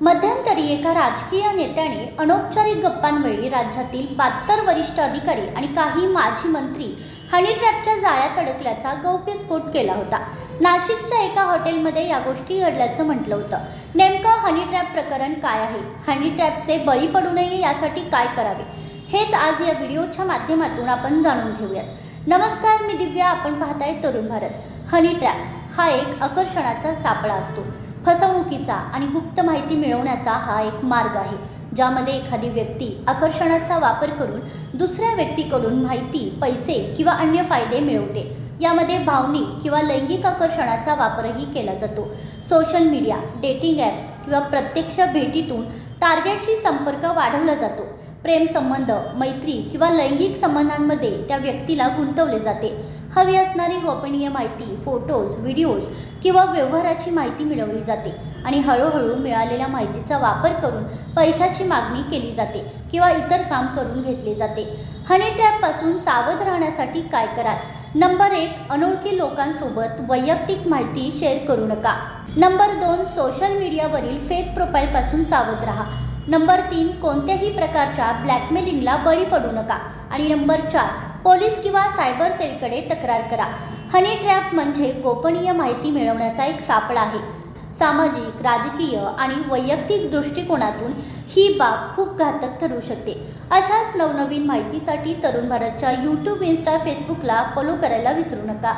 मध्यंतरी एका राजकीय नेत्याने अनौपचारिक गप्पांवेळी राज्यातील बहात्तर वरिष्ठ अधिकारी आणि काही माजी मंत्री हनी ट्रॅपच्या जाळ्यात अडकल्याचा गौप्यस्फोट केला होता. नाशिकच्या एका हॉटेलमध्ये या गोष्टी घडल्याचं म्हटलं होतं. नेमकं हनी ट्रॅप प्रकरण काय आहे? हनी ट्रॅपचे बळी पडू नये यासाठी काय करावे? हेच आज या व्हिडिओच्या माध्यमातून आपण जाणून घेऊयात. नमस्कार मी दिव्या. आपण पाहताय तरुण भारत. हनी ट्रॅप हा एक आकर्षणाचा सापळा असतो. फसवणुकीचा आणि गुप्त माहिती मिळवण्याचा हा एक मार्ग आहे ज्यामध्ये एखादी व्यक्ती आकर्षणाचा वापर करून दुसऱ्या व्यक्तीकडून माहिती पैसे किंवा अन्य फायदे मिळवते. यामध्ये भावनिक किंवा लैंगिक आकर्षणाचा वापरही केला जातो. सोशल मीडिया डेटिंग ॲप्स किंवा प्रत्यक्ष भेटीतून टार्गेटशी संपर्क वाढवला जातो. प्रेमसंबंध मैत्री किंवा लैंगिक संबंधांमध्ये त्या व्यक्तीला गुंतवले जाते. हवी असणारी गोपनीय माहिती फोटोज व्हिडिओज किंवा व्यवहाराची माहिती मिळवली जाते आणि हळूहळू मिळालेल्या माहितीचा वापर करून पैशाची मागणी केली जाते किंवा इतर काम करून घेतले जाते. हनी ट्रॅपपासून सावध राहण्यासाठी काय कराल? नंबर एक अनोळखी लोकांसोबत वैयक्तिक माहिती शेअर करू नका. नंबर दोन सोशल मीडियावरील फेक प्रोफाईलपासून सावध राहा. नंबर तीन कोणत्याही प्रकारच्या ब्लॅकमेलिंगला बळी पडू नका. आणि नंबर चार पोलीस किंवा सायबर सेलकडे तक्रार करा. हनी ट्रॅप म्हणजे गोपनीय माहिती मिळवण्याचा एक सापळा आहे. सामाजिक राजकीय आणि वैयक्तिक दृष्टिकोनातून ही बाब खूप घातक ठरू शकते. अशाच नवनवीन माहितीसाठी तरुण भारतच्या यूट्यूब इन्स्टा फेसबुकला फॉलो करायला विसरू नका.